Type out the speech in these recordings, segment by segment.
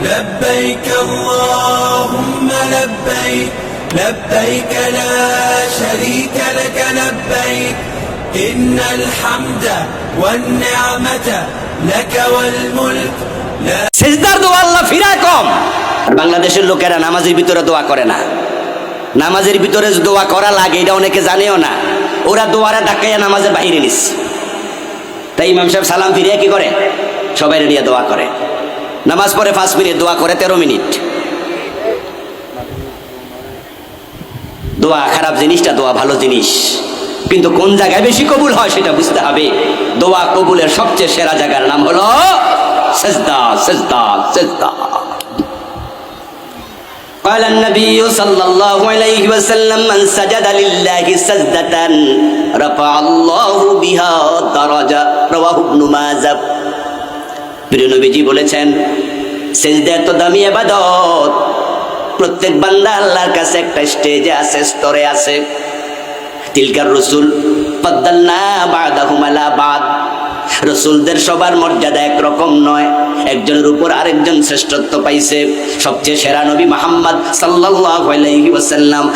لبيك اللهم لبيك لبيك لا شريك لك لبيك إن الحمد والنعمة لك والملك لا সেজদার দোয়া আল্লাহ ফিরায় কম আর বাংলাদেশের লোকেরা নামাজের ভিতরে দোয়া করে না নামাজের ভিতরে যে দোয়া করা লাগে এটা অনেকে জানেও না ওরা দোয়ারা ডাকাইয়া নামাজের বাইরে নিস তাই ইমাম সাহেব সালাম ফিরিয়ে কি করে সবাই নিয়ে দোয়া করে নামাজ পড়ে পাঁচ মিনিট দোয়া করে তেরো মিনিট দোয়া খারাপ জিনিসটা দোয়া ভালো জিনিস কিন্তু কোন জায়গায় বেশি কবুল হয় সেটা বুঝতে হবে দোয়া কবুলের সবচেয়ে সেরা জায়গার নাম হলো সেজদা সেজদা সেজদা قال النبي صلى الله عليه وسلم من سجد لله سجدة رفع الله بها درجة رواه ابن ماجه প্রিয় বলেছেন, সেজদা এত দামি আবাদত। প্রত্যেক বান্দা আল্লাহর কাছে একটা স্টেজে আছে, স্তরে আছে। তিলকার রসুল পদ্দাল্লা বাদাহুম আলা বাদ। রসুলদের সবার মর্যাদা একরকম নয়। একজনের উপর আরেকজন শ্রেষ্ঠত্ব পাইছে। সবচেয়ে সেরা নবী মোহাম্মদ সাল্লাল্লাহু আলাইহি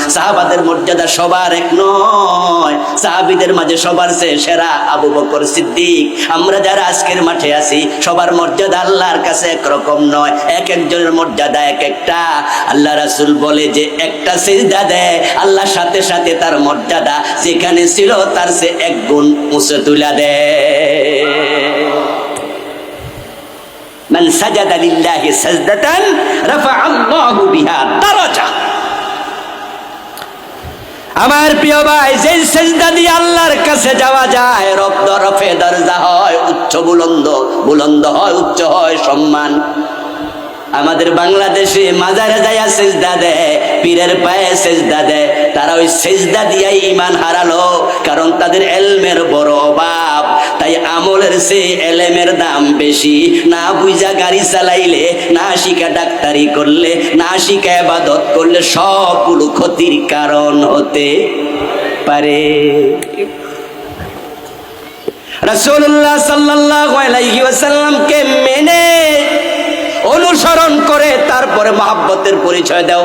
সাহাবাদের মর্যাদা সবার এক নয়। সাহাবীদের মাঝে সবার চেয়ে সেরা আবু বকর সিদ্দিক। আমরা যারা আজকের মাঠে আছি, সবার মর্যাদা আল্লাহর কাছে একরকম নয়। এক একজনের মর্যাদা এক একটা। আল্লাহ রাসূল বলে যে, একটা সিজদা দেয় আল্লাহর সাথে সাথে তার মর্যাদা যেখানে ছিল তার সে এক গুণ মুছে তুলা দেয়। সাজাদা লিল্লাহি সাজদাতান রাফা আল্লাহু বিহা দারাজা। আমার প্রিয় ভাই যে সেজদা দিয়ে আল্লাহর কাছে যাওয়া যায়, রব দরফে দরজা হয়, উচ্চ বুলন্দ বুলন্দ হয়, উচ্চ হয়, সম্মান। আমাদের বাংলাদেশে মাজারে যাইয়া সেজদা দেয়, পীরের পায়ে সেজদা দেয়, তারা ওই সেজদা দিয়াই ইমান হারালো, কারণ তাদের এলমের বড় অভাব আমলের সে এলেমের দাম বেশি। না বুঝা গাড়ি চালাইলে, না শিখা ডাক্তারি করলে, না শিখা করলে সবগুলো ক্ষতির কারণ হতে পারে। আলাইহি মেনে অনুসরণ করে তারপরে মহাব্বতের পরিচয় দাও।